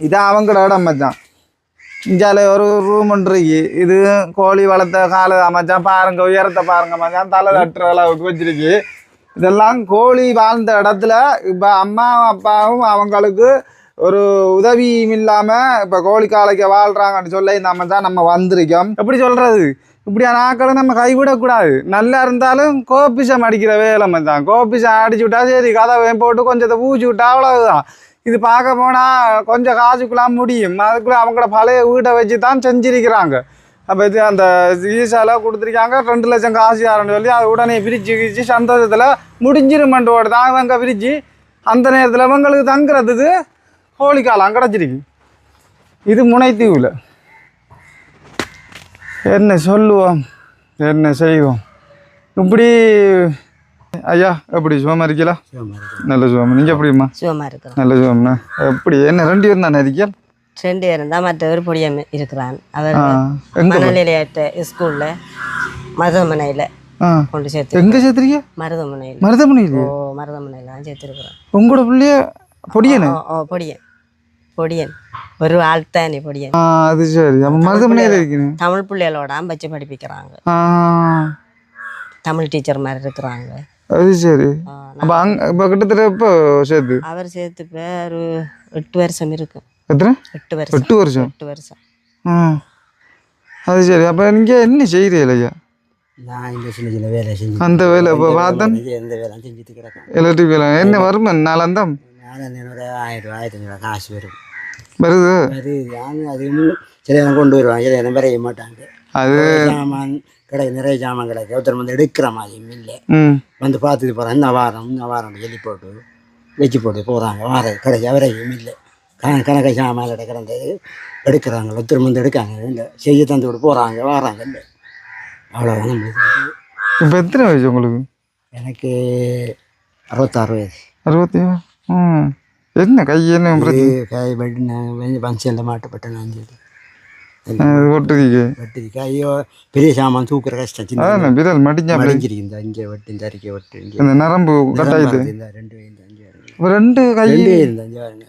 இது அவங்களோட இடம் மச்சான். இஞ்சால ஒரு ரூம் இருக்கு. இது கோழி வளர்த்த காலை அமைச்சான் பாருங்க உயரத்தை பாருங்க மச்சான். தலை தட்டுற அளவுக்கு வச்சிருக்கு. இதெல்லாம் கோழி வாழ்ந்த இடத்துல இப்போ அம்மாவும் அப்பாவும் அவங்களுக்கு ஒரு உதவியும் இல்லாம இப்ப கோழி காலைக்கு வாழ்றாங்கன்னு சொல்ல இந்த தான் நம்ம வந்திருக்கோம். எப்படி சொல்றது? இப்படியான ஆக்களை நம்ம கைவிடக்கூடாது. நல்லா இருந்தாலும் கோபிசம் அடிக்கிற வேலை தான் கோபிசம் அடிச்சு விட்டா சரி கதவை போட்டு கொஞ்சத்தை பூச்சி விட்டா அவ்வளவுதான். இது பார்க்க போனால் கொஞ்சம் காசுக்குலாம் முடியும். அதுக்குள்ளே அவங்களோட பழைய வீட்டை வச்சு தான் செஞ்சிருக்கிறாங்க. அப்போ இது அந்த ஈசால கொடுத்துருக்காங்க. ரெண்டு லட்சம் காசு யாருன்னு சொல்லி அது உடனே பிரித்து கிரிச்சு சந்தோஷத்தில் முடிஞ்சிருமன்றோட தான் இவங்க பிரித்து அந்த நேரத்தில் இவங்களுக்கு தங்குறதுக்கு கோழிக்காலம் கிடச்சிருக்கு. இது முனைத்தீவில். என்ன சொல்லுவோம்? என்ன செய்வோம்? இப்படி ஐயா எப்படி சுகமாக இருக்கீங்களா நல்ல சுகம். நீங்கள் எப்படிம்மா சுகமாக இருக்கிறோம். நல்ல சுகம்ண்ணா எப்படி? என்ன ரெண்டு பேரும் தானே இருக்கீங்க? ரெண்டு பேரும் தான் மற்றவர் பொடியம் இருக்கிறான். அவர் மணநிலையாட்ட ஸ்கூலில் மருதமனையில் கொண்டு சேர்த்து எங்கே சேர்த்துறீங்க மருதமனையில் மருதமணி ஓ மருதமனையில் தான் சேர்த்துருக்குறோம். உங்களோட பிள்ளைய பொடியனு? ஓ பொடியன். பொடியன். ஒரு ஆள் தானே பொடியன் அது சரி. அப்போ மருதமணியில் இருக்கணும் தமிழ் பிள்ளைகளோட வச்சு படிப்பிக்கிறாங்க. ஆ. தமிழ் டீச்சர் மாதிரி இருக்கிறாங்க. அது சரி அப்போ அங்கே இப்போ கிட்டத்தட்ட இப்போ சேர்த்து அவர் சேர்த்து இப்போ ஒரு எட்டு வருஷம் இருக்கும் எத்தனை எட்டு வருஷம் எட்டு வருஷம் எட்டு வருஷம் ஆ அது சரி அப்போ நீங்கள் என்ன செய்கிறீங்க ஐயா நான் இந்த சின்ன சின்ன வேலை செஞ்சு அந்த வேலை இப்போ பார்த்தேன் எந்த வேலை செஞ்சுட்டு கிடக்கேன் எலக்ட்ரிக் வேலை என்ன வருமன் நாளாந்தம் நான் என்னோட ஆயிரம் ரூபாய் ஆயிரத்தி ஐநூறு காசு வரும் வருது அது கொண்டு வருவாங்க சில நேரம் வரைய மாட்டாங்க அது சாமான் கடை நிறைய சாமான் கிடைக்கு. ஒருத்தர் வந்து எடுக்கிற மாதிரி இல்லை வந்து பார்த்துட்டு போகிறேன் இந்த வாரம் இந்த வாரம் சொல்லி போட்டு வச்சு போட்டு போகிறாங்க வார கிடைக்கு வரையும் இல்லை கண கணக்க சாமான் கடை கிடந்தது எடுக்கிறாங்க. ஒருத்தர் வந்து எடுக்காங்க. இல்லை செய்ய தந்து விட்டு போகிறாங்க வாராங்க இல்லை. அவ்வளோதான் நம்மளுக்கு. இப்போ எத்தனை வயசு உங்களுக்கு? எனக்கு அறுபத்தாறு வயசு. அறுபத்தி ம். என்ன கை என்ன காய் பட்டு நான் பஞ்சனில் மாட்டப்பட்டேன் நான் சொல்லி ஒட்டுறீங்க வெட்டி கையோ பெரிய சாமான் தூக்குற கஷ்டம் சின்ன விரல் மடிஞ்சா அப்படி. மடிஞ்சிருக்கு இந்த இங்கே வெட்டு இந்த அறிக்கை வெட்டு இந்த நரம்பு கட்டாயிட்டு இந்த ரெண்டு அஞ்சு ரெண்டு கை ரெண்டே இந்த அஞ்சு பாருங்க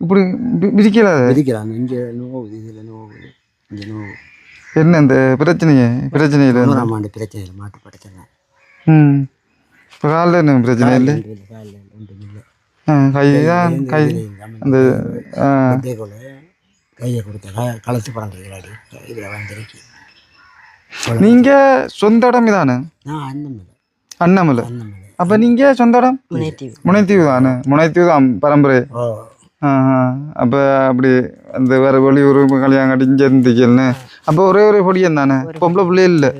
இப்படி வி- விரிக்கல விதிக்கிறாங்க இங்கே நோவுது இதில் நோவுது இங்கே நோவு என்ன இந்த பிரச்சனையே? பிரச்சனையில் தொண்ணூறாம் ஆண்டு பிரச்சனையில் மாட்டுப்பட்டேன் ம். இப்போ காலில் என்ன பிரச்சனை இல்லை? காலில் ஒன்றும் இல்லை. ஆ கை தான் கை அந்த ஆ. அப்படியே கூட கையை கொடுத்த க- களைச்சு படம் இல்லாடி இதில் வந்திருக்கு நீங்கள் சொந்த இடம் இதானே? அண்ணாமலை அண்ணன் மேலே அப்போ நீங்கள் சொந்த இடம்? முனைத்தீவு. தானே? முனைத்தீவு தான் பரம்பரை. அப்போ அப்படி அந்த வேறு வெளியூர் கல்யாணம் கட்டி இங்கே இருந்துக்கல்னு அப்போ ஒரே ஒரே பொடியன் தானே? பொம்பளை பிள்ளை இல்லை.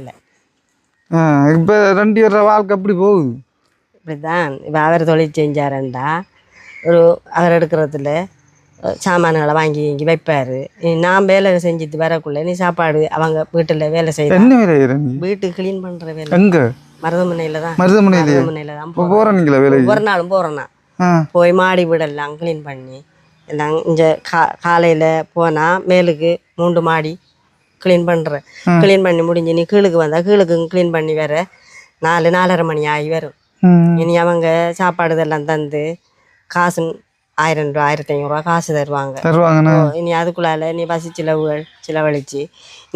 இப்போ ரெண்டு பேர வாழ்க்கை அப்படி போகுது? இப்படிதான். இப்போ அவர் தொழில் செஞ்சாருண்டா. ஒரு அவர் எடுக்கிறதுல. சாமான்களை வாங்கி இங்கே வைப்பார். நான் வேலை செஞ்சுட்டு வரக்குள்ள நீ சாப்பாடு அவங்க வீட்டில் வேலை செய்ய வேலை வீட்டு க்ளீன் பண்ணுற வேலை. எங்கே? மருதமனையில் தான். மருதமனையிலே தான் போகிறீங்களா வேலைக்கு. ஒவ்வொரு நாளும் போகிறேன் ஆ. போய் மாடி வீடெல்லாம் க்ளீன் பண்ணி எல்லாம் இங்கே கா காலையில் போனால் மேலுக்கு மூன்று மாடி க்ளீன் பண்ணுறேன் க்ளீன் பண்ணி முடிஞ்சு நீ கீழுக்கு வந்தால் கீழுக்கு க்ளீன் பண்ணி வர நாலு நாலரை மணி ஆகி வரும். இனி அவங்க சாப்பாடு இதெல்லாம் தந்து காசு ஆயிரம் ரூபா ஆயிரத்தி ஐநூறுரூவா காசு தருவாங்க. இனி அதுக்குள்ளால நீ பசி செலவுகள் செலவழிச்சு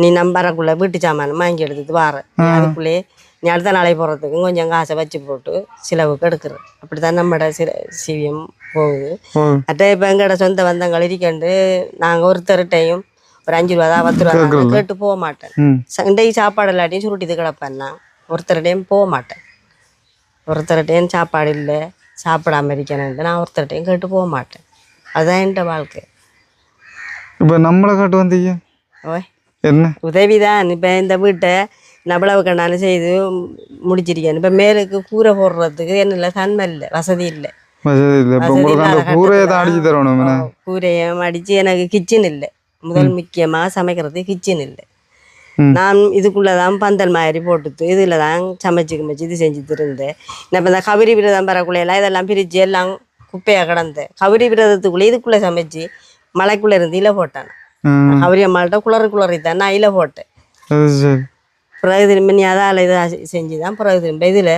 நீ நம்பறக்குள்ள வீட்டு சாமான் வாங்கி எடுத்துட்டு வார. அதுக்குள்ளே நீ அடுத்த நாளை போகிறதுக்கு கொஞ்சம் காசை வச்சு போட்டு செலவுக்கு எடுக்கிற அப்படி தான் நம்மட சில சிவியம் போகுது. மற்ற இப்போ எங்களோட சொந்த பந்தங்கள் இருக்கண்டு நாங்கள் ஒருத்தர்கிட்டையும் ஒரு அஞ்சு ரூபா தான் பத்து ரூபா தான் கேட்டு போக மாட்டேன். ம். சண்டை சாப்பாடு இல்லாட்டியும் சுருட்டிட்டு கிடப்பேன் நான் ஒருத்தர்கிட்டையும் போக மாட்டேன். ஒருத்தர்கிட்டையும் சாப்பாடு இல்லை. சாப்பிடாம இருக்கணுன்ட்டு நான் ஒருத்தர்கிட்டையும் கேட்டு போக மாட்டேன். அதுதான் என் வாழ்க்கை. இப்போ நம்மளை காட்டு வந்தீங்க? ஓய் என்ன? உதவிதான். இப்போ இந்த வீட்டை நபளவு கண்ணாலும் செய்து முடிச்சிருக்கேன். இப்போ மேலுக்கு கூரை போடுறதுக்கு என்ன இல்லை தன்மை இல்லை. வசதி இல்லை. அடிச்சு கூரையும் அடித்து எனக்கு கிச்சன் இல்லை. முதல் முக்கியமாக சமைக்கிறது கிச்சன் இல்லை. நான் இதுக்குள்ளே தான் பந்தல் மாதிரி போட்டுட்டு இதில் தான் சமைச்சு கிமைச்சு இது செஞ்சுட்டு இருந்தேன். நான் இப்போ இந்த கபரி விரதம் பெறக்குள்ளையெல்லாம் இதெல்லாம் பிரித்து எல்லாம் குப்பையாக கிடந்தேன் கபரி விரதத்துக்குள்ளே இதுக்குள்ளே சமைச்சு மலைக்குள்ளே இருந்து இலை போட்டேன். ம். கபரி அம்மாள்கிட்ட குளறு குளறி தான் நான் இலை போட்டேன். பிறகு திரும்ப நீ அதால் இதை செஞ்சு தான் பிறகு திரும்ப இதில்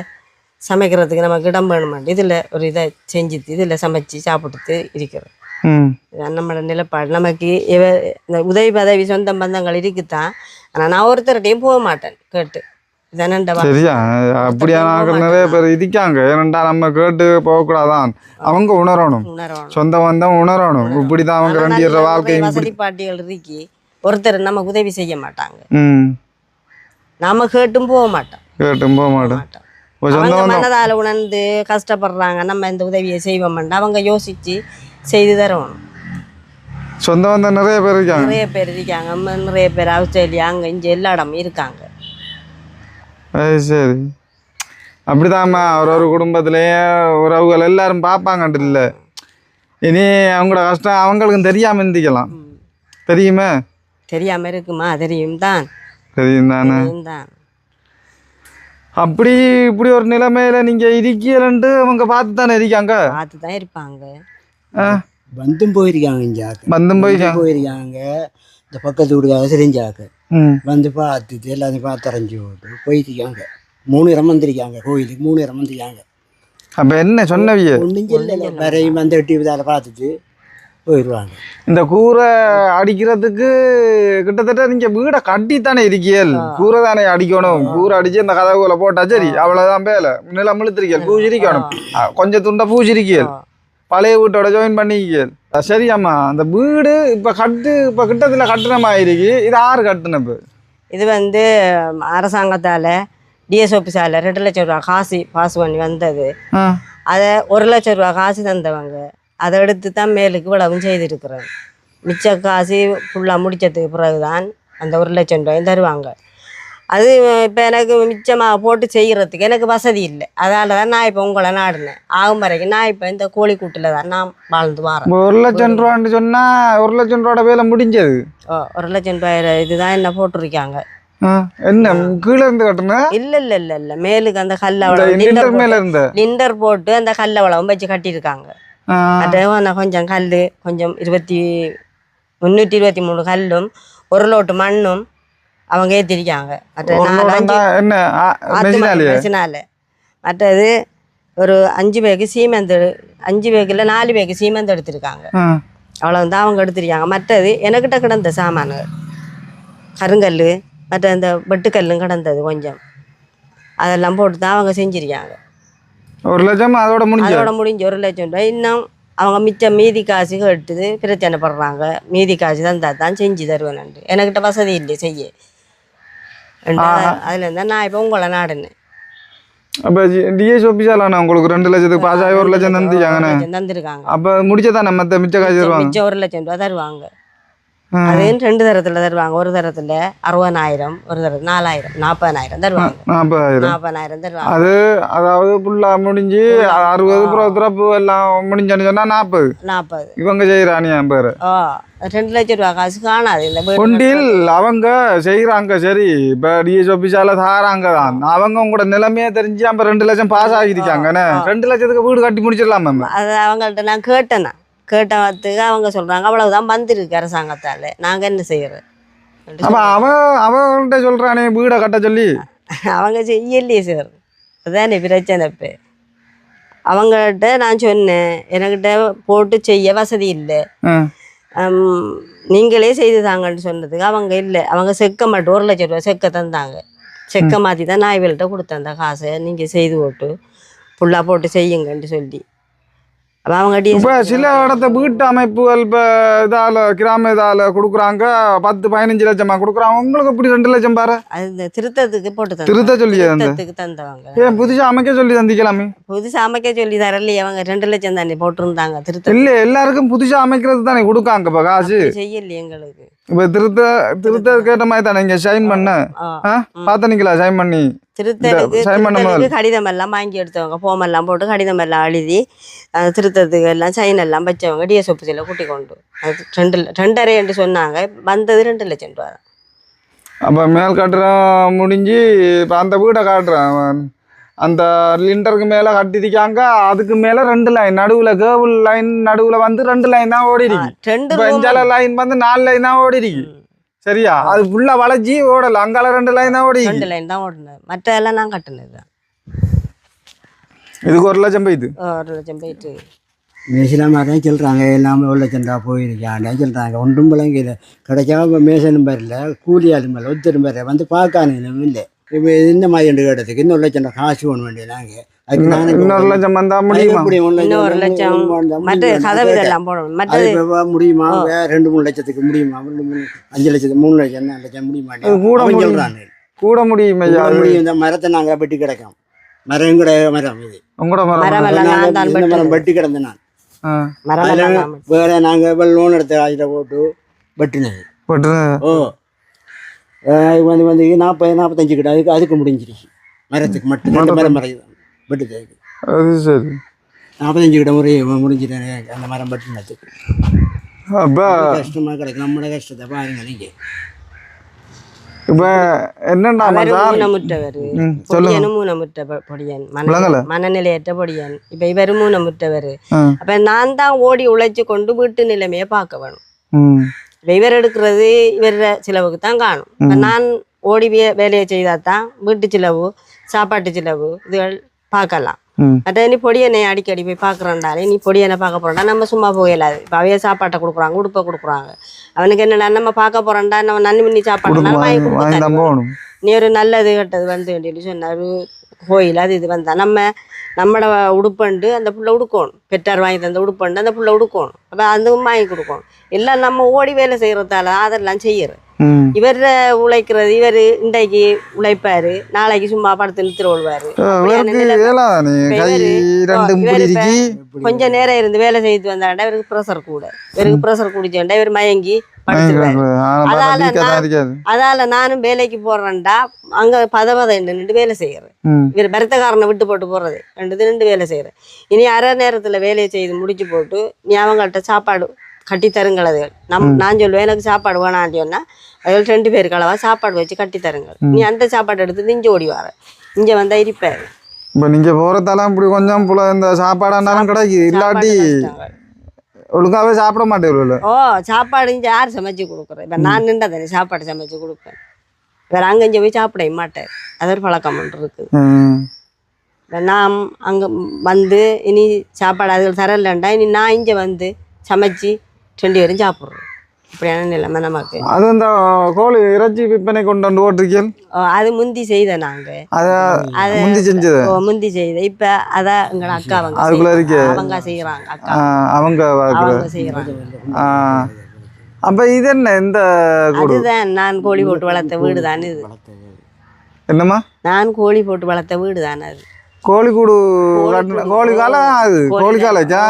சமைக்கிறதுக்கு நமக்கு இடம் வேணுமாண்டு இதில் ஒரு இதை செஞ்சுட்டு இதில் சமைச்சு சாப்பிட்டுட்டு இருக்கிறேன். ம். இதுதான் நம்மளோட நிலப்பாடு. நமக்கு இவ இந்த உதவி பதவி சொந்த பந்தங்கள் இருக்குதான் ஆனா நான் ஒருத்தர்கிட்டையும் போக மாட்டேன் கேட்டு. சரியா? அப்படியான ஆட்கள் நிறைய பேர் இருக்காங்க. ஏனண்டா நம்ம கேட்டு போகக்கூடாதான். அவங்க உணரணும். சொந்த வந்தம் உணரணும். இப்படிதான் அவங்க ரெண்டு பேர் வாழ்க்கை பாட்டிகள் இருக்கி ஒருத்தர் நமக்கு உதவி செய்ய மாட்டாங்க. நாம கேட்டும் போக மாட்டோம். கேட்டும் போக மாட்டோம். அவங்க மனதால உணர்ந்து கஷ்டப்படுறாங்க நம்ம இந்த உதவியை செய்வோம்னா. அவங்க யோசிச்சு செய்து தரணும். சொந்த வந்தம் நிறைய பேர் இருக்காங்க. நிறைய பேர் இருக்காங்க. நிறைய பேர் ஆஸ்திரேலியா அங்க இங்க எல்லா இடமும் இருக்காங்க. அது சரி. அப்படிதாம்மா. ஒரு ஒரு குடும்பத்திலேயே உறவுகள் எல்லாரும் பார்ப்பாங்கன்ட்டு இல்லை. இனி அவங்களோட கஷ்டம் அவங்களுக்கும் தெரியாம இருந்திக்கலாம். தெரியுமே? தெரியாம இருக்குமா? தெரியும் தான். தெரியும் தானே? தான். அப்படி இப்படி ஒரு நிலைமையில நீங்க இருக்கீங்கன்ட்டு அவங்க பார்த்து தானே இருக்காங்க? பார்த்து தான் இருப்பாங்க. ஆ, வந்தும் போயிருக்காங்க இஞ்சாக்கு வந்தும் போயிருக்காங்க. போயிருக்காங்க. இந்த பக்கத்து வீட்டுக்காக தெரிஞ்சாக்கு ம். வந்து பார்த்துட்டு எல்லாத்தையும் பார்த்து அரைஞ்சி போட்டு போயிருக்காங்க. மூணு இடம் வந்திருக்காங்க கோயிலுக்கு மூணு இடம் வந்திருக்காங்க. அப்ப என்ன சொன்னவிய ஒன்றும் இல்லை வரையும் வந்து எட்டி விதால பார்த்துட்டு போயிடுவாங்க இந்த கூரை அடிக்கிறதுக்கு கிட்டத்தட்ட நீங்க வீடை கட்டித்தானே இருக்கீல் கூரை தானே அடிக்கணும். கூரை அடிச்சு இந்த கதவுல போட்டா சரி. அவ்வளவுதான் பேல நிலம் இழுத்திருக்கீல் பூஜிரிக்கணும் கொஞ்சம் துண்டா பூஜிரிக்கீல் பழைய வீட்டோட ஜாயின் பண்ணிக்கீல் சரி அம்மா அந்த வீடு இப்ப கட்டு இப்ப கிட்டத்துல கட்டுன மாதிரி இது ஆறு கட்டுனப்பு இது வந்து அரசாங்கத்தால டிஎஸ் ஆஃபீஸால ரெண்டு லட்சம் ரூபா காசு பாஸ் பண்ணி வந்தது. அதை ஒரு லட்சம் ரூபா காசு தந்தவங்க. அதை எடுத்து தான் மேலுக்கு விளவும் செய்திருக்கிறேன் மிச்ச காசு ஃபுல்லாக முடிச்சதுக்கு பிறகுதான் அந்த ஒரு லட்சம் ரூபாயும் தருவாங்க. அது இப்போ எனக்கு மிச்சமாக போட்டு செய்கிறதுக்கு எனக்கு வசதி இல்லை. அதால தான் நான் இப்போ உங்களை நாடினேன். ஆகும் வரைக்கும் நான் இப்போ இந்த கோழிக்கூட்டில் தான் நான் வாழ்ந்து வரேன். ஒரு லட்சம் ரூபான்னு சொன்னா ஒரு லட்சம் ரூபாயோட வேலை முடிஞ்சது. ஓ ஒரு லட்சம் ரூபாய் இதுதான் என்ன போட்டிருக்காங்க? என்ன கீழே இருந்து கட்டுன? இல்லை இல்லை இல்லை இல்லை. மேலுக்கு அந்த கல்ல வளம் மேல இருந்த? லிண்டர் போட்டு அந்த கல்ல வளம் வச்சு கட்டியிருக்காங்க. அது கொஞ்சம் கல் கொஞ்சம் இருபத்தி முந்நூற்றி இருபத்தி மூணு கல்லும் ஒரு லோட்டு மண்ணும் அவங்க ஏற்றிருக்காங்க மற்ற மற்றது ஒரு அஞ்சு பேக்கு சீமெந்து அஞ்சு பேக்கில் நாலு பேக்கு சீமெந்து எடுத்திருக்காங்க. ஆ. அவ்வளோ தான் அவங்க எடுத்திருக்காங்க. மற்றது எனக்கிட்ட கிடந்த சாமான்கள் கருங்கல் மற்ற இந்த வெட்டுக்கல்லும் கிடந்தது கொஞ்சம். அதெல்லாம் போட்டு தான் அவங்க செஞ்சிருக்காங்க. ஒரு லட்சம் அதோட முடிஞ்ச அதோட முடிஞ்ச ஒரு லட்சம் ரூபாய். இன்னும் அவங்க மிச்சம் மீதி காசு கேட்டுது பிரச்சனை படுறாங்க. மீதி காசு தந்தா தான் செஞ்சு தருவேன்ட்டு எனக்கிட்ட வசதி இல்லை செய்ய. அதுல இருந்தா நான் இப்போ உங்களை நாடுனேன். அப்ப டிஎஸ் ஆஃபீஸால நான் உங்களுக்கு ரெண்டு லட்சத்துக்கு பாஸ் ஆகி ஒரு லட்சம் தந்துட்டாங்கண்ணே தந்திருக்காங்க. அப்ப முடிச்சதானே மத்த மிச்ச காசு மிச்சம் ஒரு லட்சம் ரூபா தருவாங்க. ஆ. அது ரெண்டு தரத்துல தருவாங்க. ஒரு தரத்துல அறுபதாயிரம் ஒரு தரத்துல நாலாயிரம் நாற்பதாயிரம் தருவாங்க. நாற்பதாயிரம் நாற்பதாயிரம் தருவாங்க. அது அதாவது ஃபுல்லா முடிஞ்சு அறுபது திறப்பு எல்லாம் முடிஞ்சோன்னு சொன்னா நாற்பது நாற்பது இவங்க செய்யறானி என் பேரு. ரெண்டு லட்சம் ரூபா காசு காணாது. இந்த ஒன்றில் அவங்க செய்யறாங்க சரி. இப்ப டிஎஸ் ஆஃபீஸால தாராங்க தான். அவங்க உங்களோட நிலைமையே தெரிஞ்சு அப்ப ரெண்டு லட்சம் பாஸ் ஆகிருக்காங்கண்ணே ரெண்டு லட்சத்துக்கு வீடு கட்டி முடிச்சிடலாம் மேம் அது அவங்கள்ட்ட நான் கேட்டேன் நான் கேட்டதுக்கு அவங்க சொல்றாங்க அவ்வளவுதான் வந்திருக்கு அரசாங்கத்தால. நாங்க என்ன செய்யறது? அப்ப அவன் அவங்கள்ட்ட சொல்றானே வீடை கட்ட சொல்லி. அவங்க செய்யலையே சார். அதானே பிரச்சனை இப்போ. அவங்கள்ட்ட நான் சொன்னேன் எனக்கிட்ட போட்டு செய்ய வசதி இல்லை. நீங்களே செய்து தாங்கன்னு சொன்னதுக்கு அவங்க இல்லை. அவங்க செக்க மட்டும் ஒரு லட்சம் ரூபா செக்க தந்தாங்க. செக்க மாற்றி தான் நான் இவள்கிட்ட கொடுத்தேன் காசை. நீங்கள் செய்து போட்டு ஃபுல்லாக போட்டு செய்யுங்கன்னு சொல்லி. இப்ப சில இடத்த வீட்டு அமைப்புகள் இப்ப இதால கிராம இதால கொடுக்குறாங்க. பத்து பதினஞ்சு லட்சமா கொடுக்குறாங்க. உங்களுக்கு இப்படி ரெண்டு லட்சம் பாரு? திருத்தத்துக்கு போட்டு திருத்த சொல்லி தந்தவங்க. ஏன் புதுசா அமைக்க சொல்லி தந்திக்கலாமே? புதுசா அமைக்க சொல்லி தரலையே. அவங்க ரெண்டு லட்சம் தானே போட்டிருந்தாங்க. திருத்த இல்ல எல்லாருக்கும் புதுசா அமைக்கிறது தானே கொடுக்காங்க இப்ப காசு. செய்யலையே எங்களுக்கு. இப்ப திருத்த திருத்த கேட்ட மாதிரி தானே இங்க சைன் பண்ண. ஆ? பாத்தனிங்களா சைன் பண்ணி கடிதம் எல்லாம் வாங்கி எடுத்தவங்க form எல்லாம் போட்டு கடிதம் எல்லாம் எழுதி அஹ், திருத்தத்துக்கு எல்லாம் சைன் எல்லாம் வச்சவங்க டிஎஸ் ஆஃபீஸில் கூட்டி கொண்டு ரெண்டு ரெண்டரை என்று சொன்னாங்க வந்தது ரெண்டு லட்சம் ரூபா. அப்ப மேல் கட்டுறம் முடிஞ்சு இப்ப அந்த வீடை காட்டுறேன் அவன். அந்த லிண்டருக்கு மேல கட்டிருக்காங்க அதுக்கு மேல ரெண்டு லைன் நடுவுல கேபிள் லைன் நடுவுல வந்து ரெண்டு லைன் தான் ஓடி இருக்கு லைன் வந்து நாலு லைன் தான் ஓடி இருக்கு சரியா? அது ஃபுல்லா வளைச்சி ஓடல அங்கால ரெண்டு லைன் தான் ஓடி ரெண்டு லைன் தான் ஓடினது. மற்ற எல்லாம் நான் கட்டினது. தான் இதுக்கு ஒரு லட்சம் போயிது ஒரு லட்சம் போயிட்டு. மேசில மாதிரி சொல்கிறாங்க எல்லாமே உள்ள சென்றா போயிருக்காண்டா சொல்கிறாங்க ஒன்றும் விளங்கல. கிடைச்சா மேசனும் வரல கூலியாலும் வரல ஒத்தரும் வரல வந்து பார்க்கானுங்களும் இல்லை. இப்போ இந்த மாதிரி ரெண்டு கேட்டதுக்கு இன்னும் லட்சம் காசு ஒன்று வேண்டிய நாங்கள் அதுக்கு நானே இன்னொரு லட்சம் வந்தா முடியுமா? இன்னொரு லட்சம். மற்ற? கதவு. இதெல்லாம் போடணும். முடியுமா? ரெண்டு மூணு லட்சத்துக்கு முடியுமா? ரெண்டு மூணு அஞ்சு லட்சத்துக்கு மூணு லட்சம் நாலு லட்சம் முடியுமா? கூட. சொல்றானு. கூட முடியும் இந்த மரத்தை நாங்க வெட்டி கிடக்கோம். மரம் கூட மரம் இது. உங்களோட மரம். வெட்டி கிடந்த நான். வேற நாங்க லோன் எடுத்து அதில் போட்டு வெட்டினது. ஓ. வந்து வந்து நாற்பது நாற்பத்தஞ்சு கிட்ட. அதுக்கு அதுக்கு முடிஞ்சிருச்சு. மரத்துக்கு மட்டும் ரெண்டு மரம் மரம் வெட்டுது அது சரி. நாற்பத்தஞ்சு கிட்ட முறை முடிஞ்சிட்டேன் அந்த மரம் வெட்டினதுக்கு அப்ப. கஷ்டமா கிடக்கு. நம்மளோட கஷ்டத்தை பாருங்க நீங்க. இப்ப விளங்கல? மனநிலையற்ற பொடியன். இப்ப இவரும் ஊனமுற்றவர். ஆ, அப்ப நான் தான் ஓடி உழைச்சு கொண்டு வீட்டு நிலைமையை பார்க்க வேணும். இவர் எடுக்கிறது இவர் செலவுக்கு தான் காணும். இப்ப நான் ஓடி வே- வேலையை செய்தா தான் வீட்டு செலவு சாப்பாட்டு செலவு இதுகள் பார்க்கலாம். மற்ற நீ பொடியனை அடிக்கடி போய் பார்க்குறோண்டாலே நீ பொடியனை பார்க்க போறோம்டா நம்ம சும்மா போகலாது. இப்போ அவைய சாப்பாட்டை கொடுக்குறாங்க உடுப்பை கொடுக்குறாங்க. அவனுக்கு என்னடா நம்ம பார்க்க போறோம்டா நம்ம நன்மை பண்ணி சாப்பாடு நீ ஒரு நல்லது கெட்டது வந்து வேண்டியது சொன்னார் கோயில் அது இது வந்தா நம்ம நம்மளை உடுப்பண்டு அந்த புள்ள உடுக்கணும். பெற்றார் வாங்கி தந்த உடுப்பண்டு அந்த புள்ள உடுக்கணும். அப்போ அதுவும் வாங்கி கொடுக்கணும். எல்லாம் நம்ம ஓடி வேலை செய்கிறதால அதெல்லாம் செய்யறது. இவர் உழைக்கிறது இவர் இன்றைக்கு உழைப்பாரு நாளைக்கு சும்மா படத்து இப்ப- இருக்கு கொஞ்ச நேரம் இருந்து வேலை செய்து வந்தாண்டா இவருக்கு ப்ரெஷர் கூட. இவருக்கு ப்ரெஷர் குடிச்சேன்டா இவர் மயங்கி அதால அதால நானும் வேலைக்கு போறேன்டா அங்க பத பத நின்று வேலை செய்யறேன். இவர் பரத்தக்காரனை விட்டு போட்டு போறது ரெண்டு நின்று வேலை செய்யறேன். இனி அரை நேரத்துல வேலையை செய்து முடிச்சு போட்டு நீ அவங்கள்ட்ட சாப்பாடு கட்டி தருங்களதுகள் நம் நான் சொல்லுவேன் எனக்கு சாப்பாடு வேணான்னு சொன்னா அதில் ரெண்டு பேருக்கு அளவா சாப்பாடு வச்சு கட்டி தருங்கள் நீ அந்த சாப்பாடு எடுத்து இங்கே ஓடி வர. இங்க வந்தா இருப்பாரு இப்ப நீங்க போறதால இப்படி கொஞ்சம் புல இந்த சாப்பாடாண்டாலும் கிடைக்குது. இல்லாட்டி. ஒழுங்காவே சாப்பிட மாட்டேன் ஓ சாப்பாடு இங்கே யார் சமைச்சு கொடுக்குறேன் இப்போ நான் நின்றா தானே சாப்பாடு சமைச்சு கொடுப்பேன். வேற அங்கே இங்கே போய் சாப்பிட மாட்டேன். அது ஒரு பழக்கம் ஒன்று இருக்குது. இப்ப நான் அங்கே வந்து இனி சாப்பாடு அதுகள் தரலண்டா இனி நான் இங்கே வந்து சமைச்சு ரெண்டு பேரும் சாப்பிட்றோம். இப்படியான நிலைமை நமக்கு. அது இந்த கோழி இறைச்சி விற்பனை கொண்டு வந்து ஓட்டிருக்கீள் ஓ, அது முந்தி செய்த அத அது முந்தி செஞ்சது? முந்தி செய்த. இப்போ அதான் எங்களை அக்கா அவங்க அதுக்குள்ள. இருக்கு. அவங்க அக்கா. ஆ, அவங்க அவங்க செய்கிறாங்க ஆ. அப்ப இது என்ன? இந்த அதுதான் நான் கோழி போட்டு வளர்த்த வீடு தான் இது. என்னம்மா? நான் கோழி போட்டு வளர்த்த வீடு தானே அது. கோழி கூடு கோழி காலம் அது? கோழி காலேஜா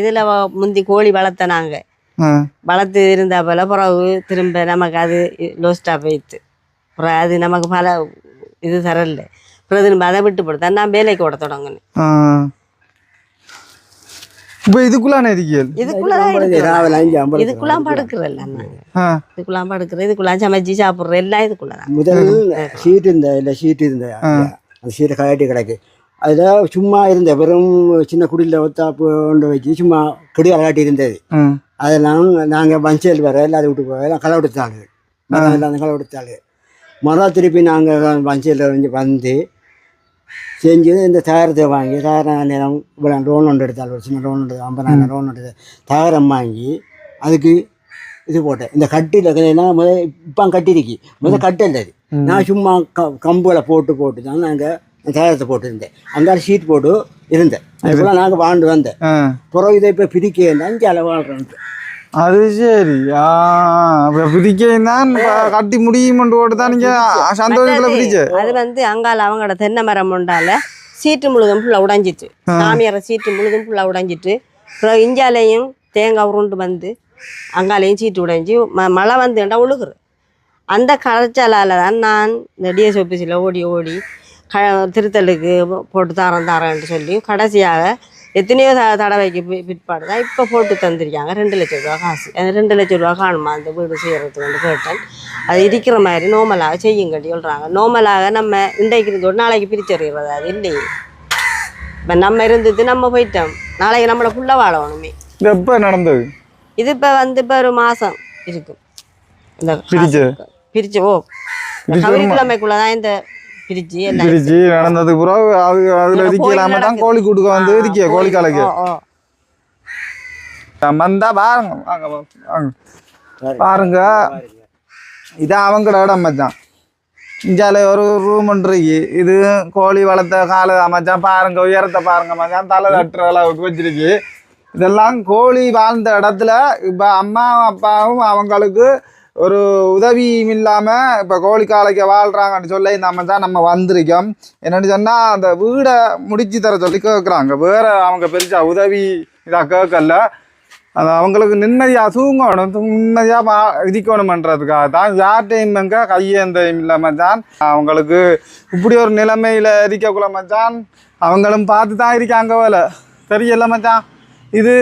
இதுல முந்தி கோழி வளர்த்த நாங்க. வளர்த்து இருந்த போல பிறகு திரும்ப நமக்கு அது லோஸ்டா போயிடுத்து. அப்புறம் அது நமக்கு பல இது தரல. அப்புறம் திரும்ப அதை விட்டு போடுத்தா நான் வேலைக்கு ஓட தொடங்கினேன். இப்ப இதுக்குள்ளான இருக்கீள் இதுக்குள்ளதான் ஐம்பது இதுக்குள்ளாம் படுக்கிறல்ல. இதுக்குள்ளாம் படுக்கிறோம் இதுக்குள்ளாம் சமைச்சு சாப்பிட்றோம் எல்லாம் இதுக்குள்ளதான். முதல் ஷீட் இருந்த இல்லை ஷீட் இருந்த. அந்த ஷீட்டை கழட்டி கிடக்கு. அதில் சும்மா இருந்த வெறும் சின்ன குடியில் ஒத்தாப்பு கொண்டு வச்சு சும்மா குடி அலாட்டி இருந்தது. அதெல்லாம் நாங்கள் பஞ்சல் வர எல்லாத்தையும் விட்டு போய் எல்லாம் களை மரம் எல்லாம் களை கொடுத்தாங்க மரம் திருப்பி நாங்கள் பஞ்சல் வந்து செஞ்சு இந்த தயாரத்தை வாங்கி தயாரம் இவ்வளோ லோன் ஒன்று எடுத்தால் ஒரு சின்ன லோன் எடுத்து ஐம்பதாயிரம் லோன் எடுத்து தயாரம் வாங்கி அதுக்கு இது போட்டேன். இந்த கட்டியில் எல்லாம் முத இப்போ கட்டிருக்கு. முதல் கட்டல அது. நான் சும்மா க கம்புகளை போட்டு போட்டு தான் நாங்கள் தயாரத்தை போட்டுருந்தேன். அங்கே ஷீட் போட்டு இருந்தேன். அதுக்குள்ள நாங்கள் வாழ்ந்து வந்தேன். பிறகு இதை இப்போ பிரிக்க அஞ்சு அளவு வாழ்கிறேன் அது சரி. ஆ அப்ப பிரிக்கையும் தான் இப்ப கட்டி ஓட்டு தான் நீங்க சந்தோஷத்துல பிரிச்சு? அது வந்து அங்கால அவங்களோட தென்னை மரம் உண்டால சீட்டு முழுதும் ஃபுல்லாக உடைஞ்சிட்டு சாமியார சீட்டு முழுதும் ஃபுல்லாக உடைஞ்சிட்டு அப்புறம் இஞ்சாலையும் தேங்காய் உருண்டு வந்து அங்காலையும் சீட்டு உடைஞ்சி ம மழை வந்துட்டா ஒழுகுறு அந்த களைச்சலால் தான் நான் இந்த டிஎஸ் ஆஃபீஸில் ஓடி ஓடி க திருத்தலுக்கு போட்டு தாரேன் தாரேன்ட்டு சொல்லி கடைசியாக எத்தனையோ த தடவைக்கு பிற்பாடு தான் இப்போ போட்டு தந்திருக்காங்க. ரெண்டு லட்ச ரூபா காசு. அந்த ரெண்டு லட்ச ரூபா காணுமா? அந்த வீடு செய்கிறதுக்கு கேட்டேன். அது இருக்கிற மாதிரி நோமலாக செய்யுங்கட்டி சொல்கிறாங்க நோமலாக நம்ம இன்றைக்கு இருந்தோடு நாளைக்கு பிரிச்சறிகிறது அது இல்லையே. இப்போ நம்ம இருந்தது நம்ம போயிட்டோம். நாளைக்கு நம்மளை ஃபுல்லாக வாழணுமே இது எப்ப நடந்தது? இது இப்போ வந்து இப்போ ஒரு மாதம் இருக்கும் இந்த பிரிச்சு? பிரிச்சு ஓ. கவிரிக்கிழமைக்குள்ள தான் இந்த பிரிச்சு நடந்ததுக்கு பிறகு அது அதுல இல்லாம தான். கோழி கூட்டுக்கு வந்து இருக்கிய கோழி காலைக்கு. வந்தா பாருங்க பாருங்க. இது அவங்களோட இடம் மச்சான். இஞ்சால ஒரு ரூம் இருக்கு இது கோழி வளர்த்த காலை மச்சான். பாருங்க உயரத்தை பாருங்க மச்சான். தலை தட்டுற அளவுக்கு வச்சிருக்கு. இதெல்லாம் கோழி வாழ்ந்த இடத்துல இப்போ அம்மா அப்பாவும் அவங்களுக்கு ஒரு உதவியும் இல்லாமல் இப்போ கோழிக்காலைக்கு வாழ்கிறாங்கன்னு சொல்லி நம்ம தான் நம்ம வந்திருக்கோம். என்னென்னு சொன்னால் அந்த வீடை முடிச்சு தர சொல்லி கேட்குறாங்க வேறு அவங்க பெருசா உதவி இதாக கேட்கல அது அவங்களுக்கு நிம்மதியாக தூங்கணும் நிம்மதியாக பா இருக்கணுமன்றதுக்காக தான். யார் டைம் எங்கே கையேந்தையும் இல்லாமல் தான் அவங்களுக்கு இப்படி ஒரு நிலைமையில் இருக்கக்குள்ள மச்சான் அவங்களும் பார்த்து தான் இருக்காங்க வேலை தெரியல மச்சான். இது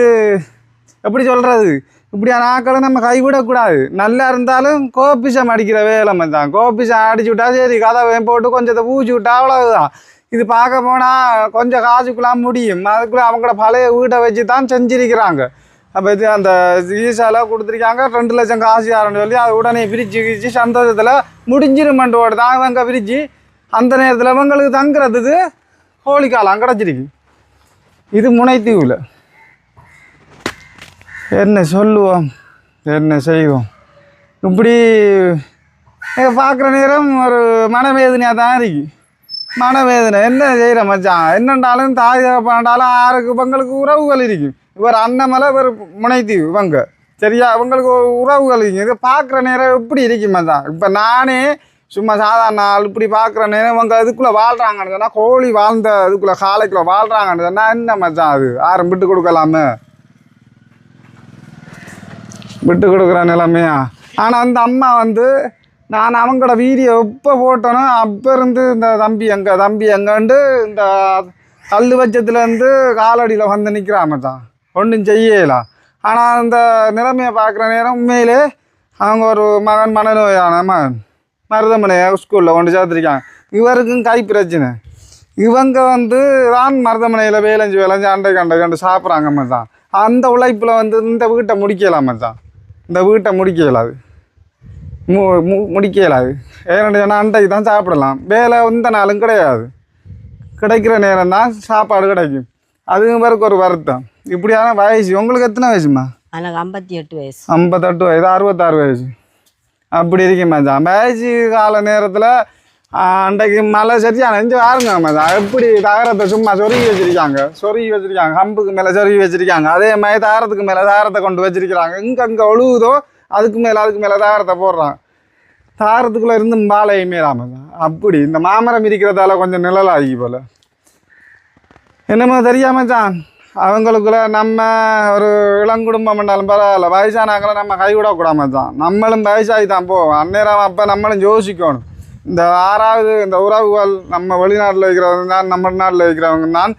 எப்படி சொல்கிறது இப்படியான ஆக்களை நம்ம கைவிடக்கூடாது. நல்லா இருந்தாலும் கோபிஷம் அடிக்கிற வேலை தான் கோபிஷம் அடிச்சு விட்டா சரி கதவை போட்டு கொஞ்சத்தை பூச்சி விட்டா அவ்வளவுதான். இது பார்க்க போனால் கொஞ்சம் காசுக்குலாம் முடியும். அதுக்குள்ளே அவங்களோட பழைய வீட்டை வச்சு தான் செஞ்சிருக்கிறாங்க. அப்போ இது அந்த ஈசால கொடுத்துருக்காங்க. ரெண்டு லட்சம் காசு யாருன்னு சொல்லி அது உடனே பிரித்து கிரிச்சு சந்தோஷத்தில் முடிஞ்சிருமன்றோட தான் இவங்க பிரித்து அந்த நேரத்தில் இவங்களுக்கு தங்குறதுக்கு கோழிக்காலம் கிடச்சிருக்கு. இது முனைத்தீவில். என்ன சொல்லுவோம்? என்ன செய்வோம்? இப்படி பார்க்குற நேரம் ஒரு மனவேதனையாக தான் இருக்கு. மனவேதனை. என்ன செய்கிற மச்சான்? என்னண்டாலும் தாய் பண்ணாலும் ஆறுக்கு இவங்களுக்கு உறவுகள் இருக்கு. இவர் அண்ணமலை இவர் முனைத்தீவு இவங்க. சரியா? உங்களுக்கு உறவுகள் இருக்கு. இதை பார்க்குற நேரம் எப்படி இருக்கு மச்சான்? இப்போ நானே சும்மா சாதாரண ஆள் இப்படி பார்க்குற நேரம் இவங்க இதுக்குள்ளே வாழ்கிறாங்கன்னு சொன்னால் கோழி வாழ்ந்த இதுக்குள்ளே காலைக்குள்ளே வாழ்கிறாங்கன்னு சொன்னால் என்ன மச்சான் அது? யாரும் விட்டு கொடுக்கலாமே? விட்டு கொடுக்குற நிலைமையா? ஆனால் அந்த அம்மா வந்து நான் அவங்களோட வீடியோ எப்போ போட்டோனோ அப்போ இருந்து இந்த தம்பி எங்கே தம்பி எங்கன்ட்டு இந்த கல் பட்சத்துலேருந்து காலடியில் வந்து நிற்கிறான் தான் ஒன்றும் செய்யலாம் ஆனால் அந்த நிலைமையை பார்க்குற நேரம் உண்மையிலே அவங்க ஒரு மகன் மனநோயான மகன். மருதமனையை ஸ்கூலில் கொண்டு சேர்த்துருக்காங்க. இவருக்கும் கை பிரச்சனை. இவங்க வந்து தான் மருதமனையில் வேலைஞ்சு வேலைஞ்சு அண்டை கண்டை கண்டு சாப்பிட்றாங்க தான் அந்த உழைப்பில் வந்து இந்த வீட்டை முடிக்கலாம் தான் இந்த வீட்டை முடிக்கலாது மு மு முடிக்க இயலாது. ஏன்னு சொன்னால் அன்றைக்கு தான் சாப்பிடலாம். வேலை எந்த நாளும் கிடையாது. கிடைக்கிற நேரம் தான் சாப்பாடு கிடைக்கும். அது பிறகு ஒரு வருத்தம். இப்படியான வயசு உங்களுக்கு எத்தனை வயசுமா? எனக்கு ஐம்பத்தி எட்டு வயசு. ஐம்பத்தெட்டு வயது அறுபத்தாறு வயசு. அப்படி இருக்கேன் மச்சான் வயசு கால நேரத்தில் அன்றைக்கு மழை சரியான நெஞ்சு வாருங்க எப்படி தகரத்தை சும்மா சொருகி வச்சிருக்காங்க? சொருகி வச்சிருக்காங்க கம்புக்கு மேலே சொருகி வச்சிருக்காங்க. அதே மாதிரி தாரத்துக்கு மேலே தாரத்தை கொண்டு வச்சிருக்கிறாங்க. இங்கே அங்கே ஒழுகுதோ அதுக்கு மேலே அதுக்கு மேலே தாரத்தை போடுறாங்க. தாரத்துக்குள்ளே இருந்து பாலையை மீறாம அப்படி. இந்த மாமரம் இருக்கிறதால கொஞ்சம் நிழலாகி போல. என்னமோ தெரியாமல் மச்சான்? அவங்களுக்குள்ள நம்ம ஒரு இளங்குடும்பம் பண்ணாலும் பரவாயில்ல. வயசானாங்களை நம்ம கைவிடக்கூடாமல் தான் நம்மளும் வயசாகி தான் போவோம். அந்நேரம் அப்போ நம்மளும் யோசிக்கணும். இந்த ஆறாவது இந்த உறவுகள் நம்ம வெளிநாட்டில் இருக்கிறவங்க தான் நம்ம நாட்டில் இருக்கிறவங்க தான்.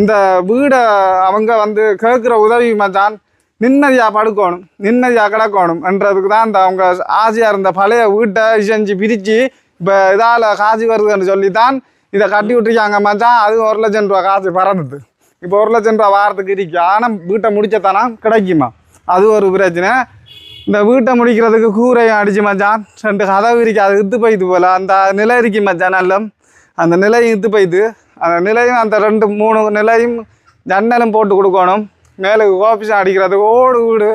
இந்த வீடை அவங்க வந்து கேட்குற உதவி மச்சான் நிம்மதியாக படுக்கணும் நிம்மதியாக கிடக்கணும் என்றதுக்கு தான் இந்த அவங்க ஆசையாக இருந்த பழைய வீட்டை செஞ்சு பிரித்து இப்போ இதால் காசு வருதுன்னு சொல்லி தான் இதை கட்டி விட்டுருக்காங்க மச்சான் அது ஒரு லட்சம் ரூபா காசு பறந்துது. இப்போ ஒரு லட்சம் ரூபா வாரத்துக்கு இருக்கு. ஆனால் வீட்டை முடிச்சத்தானா கிடைக்குமா? அது ஒரு பிரச்சனை. இந்த வீட்டை முடிக்கிறதுக்கு கூரையும் அடிச்சு மச்சான். ரெண்டு கதவு இருக்கு அது இத்து போயிது போல. அந்த நிலை இருக்கு மச்சான் நல்லம் அந்த நிலையும் இத்து போயிது. அந்த நிலையும் அந்த ரெண்டு மூணு நிலையும் ஜன்னலும் போட்டு கொடுக்கணும். மேலே கோபிஷம் அடிக்கிறதுக்கு ஓடு வீடு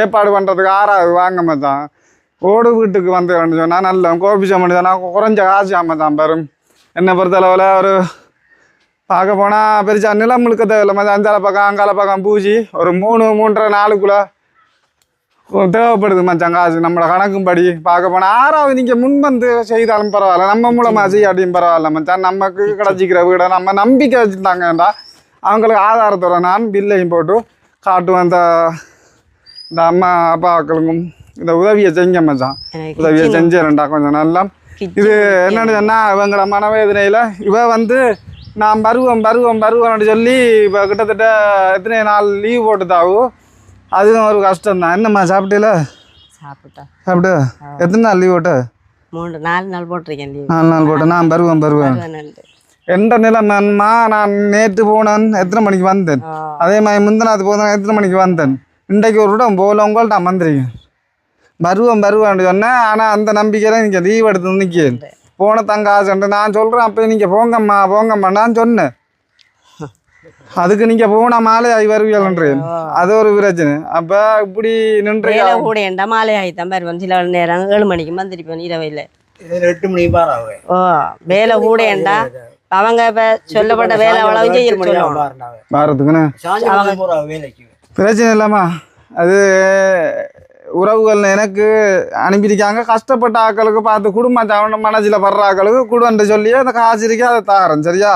ஏற்பாடு பண்ணுறதுக்கு ஆறாவது வாங்க மச்சான். ஓடு வீட்டுக்கு வந்து சொன்னால் நல்ல. கோபிஷம் பண்ணிச்சோன்னா குறைஞ்ச காசு மச்சான் பெரும். என்னை பொறுத்தளவில் ஒரு பார்க்க போனால் பெருசா நிலம் முழுக்க தேவையில்ல மச்சான். அஞ்சால பக்கம் அங்கால பக்கம் பூஜி ஒரு மூணு மூன்றரை நாளுக்குள்ளே தேவைப்படுது மச்சான் காசு. நம்மளோட கணக்கும்படி பார்க்க போனால் ஆறாவது நீங்கள் முன் வந்து செய்தாலும் பரவாயில்ல. நம்ம மூலமாக செய்யாட்டியும் பரவாயில்ல மச்சான். நமக்கு கிடச்சிக்கிற வீடை நம்ம நம்பிக்கை வச்சுருந்தாங்கடா. அவங்களுக்கு ஆதாரத்தோட நான் பில்லையும் போட்டு காட்டுவேன் இந்த இந்த அம்மா அப்பாக்களுக்கும் இந்த உதவியை செஞ்ச மச்சான். உதவியை செஞ்சேன்டா கொஞ்சம் நல்லா இது என்னன்னு சொன்னால் இவங்கள மனவேதனையில் இவ வந்து நான் வருவோம் வருவோம் வருவோம்னு சொல்லி இப்போ கிட்டத்தட்ட எத்தனை நாள் லீவ் போட்டுதாவு அதுவும் ஒரு கஷ்டம் தான் என்னம்மா சாப்பிட்டீல? சாப்பிட்டா. சாப்பிட்டு எத்தனை நாள் லீவ் போட்டு? மூன்று நாலு நாள் போட்டிருக்கேன் லீவ் நாலு நாள் போட்டு. நான் வருவேன் வருவேன் எந்த நிலைமைமா நான் நேற்று போனேன் எத்தனை மணிக்கு வந்தேன்? அதே மாதிரி முந்தினாத்து போனேன் எத்தனை மணிக்கு வந்தேன்? இன்றைக்கு ஒரு இடம் போகல உங்கள்ட்ட வந்திருக்கேன். வருவேன் வருவேன் சொன்னேன். ஆனால் அந்த நம்பிக்கையில் நீங்கள் லீவ் எடுத்து நிற்கிறேன் போன தங்க ஆசைன்ட்டு நான் சொல்கிறேன் அப்போ நீங்கள் போங்கம்மா போங்கம்மா நான் சொன்னேன். அதுக்கு நீங்க போனா மாலை ஆகி வருவீங்கன்றேன் அது ஒரு பிரச்சனை. அப்ப இப்படி நின்று வேலை கூட ஏண்டா மாலை ஆகித்தான் வருவேன் சில நேரம் ஏழு மணிக்கு வந்திருப்பேன் இரவையில் எட்டு மணிக்கு பாராவே ஓ வேலை கூட ஏண்டா? அவங்க இப்ப சொல்லப்பட்ட வேலை அவ்வளவு செய்ய வேலைக்கு. பிரச்சனை இல்லைம்மா. அது உறவுகள் எனக்கு அனுப்பியிருக்காங்க. கஷ்டப்பட்ட ஆக்களுக்கு பார்த்து குடும்பம் மனசில் படுற ஆக்களுக்கு குடும்பத்தை சொல்லி அந்த காசு இருக்கு அதை தாரேன் சரியா?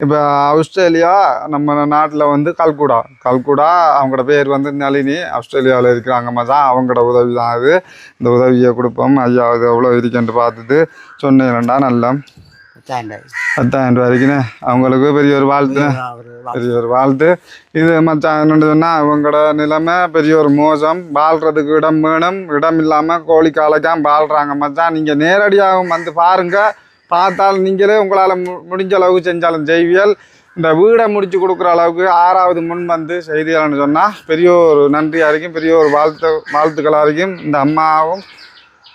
இப்போ ஆஸ்திரேலியா நம்ம நாட்டில் வந்து கல்குடா. கல்குடா அவங்களோட பேர் வந்து நளினி. ஆஸ்திரேலியாவில் இருக்கிறாங்க மச்சான். அவங்களோட உதவி தான் அது. இந்த உதவியை கொடுப்போம். ஐயா இது எவ்வளோ இருக்குன்ட்டு பார்த்துட்டு சொன்னேன்டா நல்லா. பத்தாயிரம் ரூபா இருக்குன்னு அவங்களுக்கு பெரிய ஒரு வாழ்த்துனேன் பெரிய ஒரு வாழ்த்து. இது மச்சான் என்னன்னு சொன்னால் அவங்களோட நிலைமை பெரிய ஒரு மோசம். வாழ்கிறதுக்கு இடம் வேணும். இடம் இல்லாமல் கோழி காலைக்காம வாழ்கிறாங்க மச்சான். நீங்கள் நேரடியாகவும் வந்து பாருங்க. பார்த்தால் நீங்களே உங்களால் மு முடிஞ்ச அளவுக்கு செஞ்சாலும் செய்வியல் இந்த வீடை முடிச்சு கொடுக்குற அளவுக்கு ஆறாவது முன் வந்து செய்திகள்னு சொன்னால் பெரிய ஒரு நன்றியாக இருக்கும் பெரிய ஒரு வாழ்த்து வாழ்த்துக்களாக இருக்கும் இந்த அம்மாவும்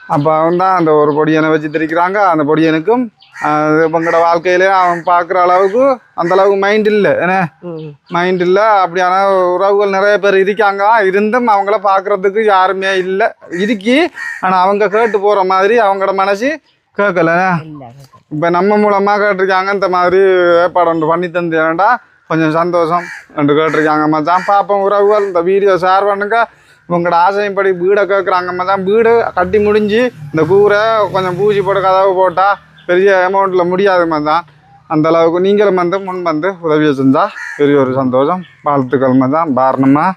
அப்பாவும் தான் அந்த ஒரு பொடியனை வச்சு திரிக்கிறாங்க அந்த பொடியனுக்கும் ஆஹ், இவங்களோட வாழ்க்கையிலே அவன் பார்க்குற அளவுக்கு அந்த அளவுக்கு மைண்ட் இல்லை. என்ன? ம். மைண்ட் இல்லை. அப்படியான உறவுகள் நிறைய பேர் இருக்காங்க. இருந்தும் அவங்கள பார்க்குறதுக்கு யாருமே இல்லை. இருக்கி ஆனால் அவங்க கேட்டு போகிற மாதிரி அவங்களோட மனசு கேட்கல இப்போ நம்ம மூலமாக கேட்டிருக்காங்க இந்த மாதிரி ஏற்பாடு ஒன்று பண்ணி தந்தேன்டா கொஞ்சம் சந்தோஷம் என்று கேட்டிருக்காங்க மச்சான். பார்ப்போம் உறவுகள் இந்த வீடியோ ஷேர் பண்ணுங்க. உங்களோட ஆசைப்படி வீடை கேட்குறாங்க மச்சான். வீடு கட்டி முடிஞ்சு இந்த கூரை கொஞ்சம் பூசி போட்டு கதவு போட்டால் பெரிய அமௌண்ட்டில் முடியாது மச்சான். அந்த அளவுக்கு நீங்களும் வந்து முன் வந்து உதவியை செஞ்சால் பெரிய ஒரு சந்தோஷம். வாழ்த்துக்கள் மச்சான். பாரணமா